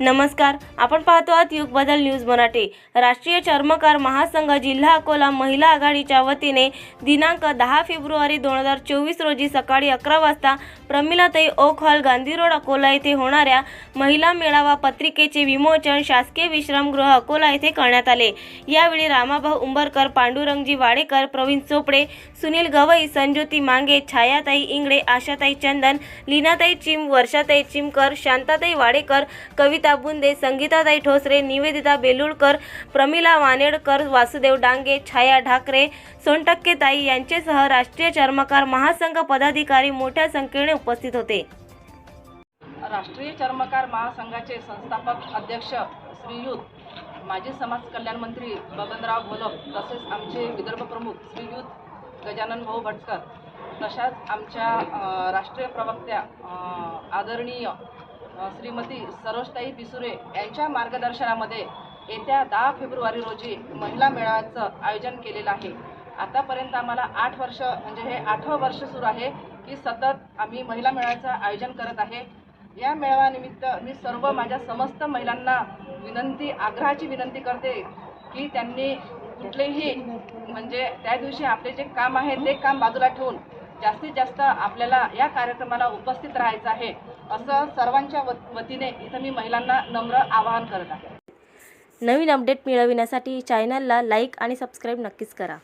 नमस्कार आपण पाहतो आहात युग बदल न्यूज मराठी. राष्ट्रीय चर्मकार महासंघ जिल्हा अकोला महिला आघाडीच्या वतीने दिनांक दहा फेब्रुवारी दोन हजार चोवीस रोजी सकाळी अकरा वाजता प्रमिलाताई ओक हॉल गांधी रोड अकोला येथे होणाऱ्या महिला मेळावा पत्रिकेचे विमोचन शासकीय विश्रामगृह अकोला येथे करण्यात आले. यावेळी रामाभाऊ उंबरकर पांडुरंगजी वाडेकर प्रवीण चोपडे सुनील गवई संज्योती मांगे छायाताई इंगळे आशाताई चंदन लीनाताई चिम वर्षाताई चिमकर शांताताई वाडेकर कविता बुंदे संगीताताई ठोसरे निवेदिता बेलुळकर प्रमिला वानेडकर वासुदेव डांगे छाया ढाकरे सोनटक्केताई यांचेसह राष्ट्रीय चर्मकार महासंघ पदाधिकारी मोठ्या संख्येने उपस्थित होते. राष्ट्रीय चर्मकार महासंघाचे संस्थापक अध्यक्ष श्रीयुत माजी समाज कल्याण मंत्री बबनराव घोलप तसेच आमचे विदर्भ प्रमुख श्रीयुत गजानन भाऊ भटकर तशाच आमच्या राष्ट्रीय प्रवक्त्या आदरणीय श्रीमती सरोजताई पिसुरे यांच्या मार्गदर्शनामध्ये येत्या दहा फेब्रुवारी रोजी महिला मेळाव्याचं आयोजन केलेलं आहे. आतापर्यंत आम्हाला आठ वर्ष म्हणजे हे आठवं वर्ष सुरू आहे की सतत आम्ही महिला मेळाव्याचं आयोजन करत आहे. या मेळाव्यानिमित्त मी सर्व माझ्या समस्त महिलांना विनंती आग्रहाची विनंती करते की त्यांनी कुठलेही म्हणजे त्या दिवशी आपले जे काम आहे ते काम बाजूला ठेवून जास्तीत जास्त आपल्याला या कार्यक्रमाला उपस्थित राहायचं आहे असं सर्वांच्या वतीने इथं मी महिलांना नम्र आवाहन करत आहे. नवीन अपडेट मिळविण्यासाठी चॅनलला लाईक आणि सबस्क्राईब नक्कीच करा.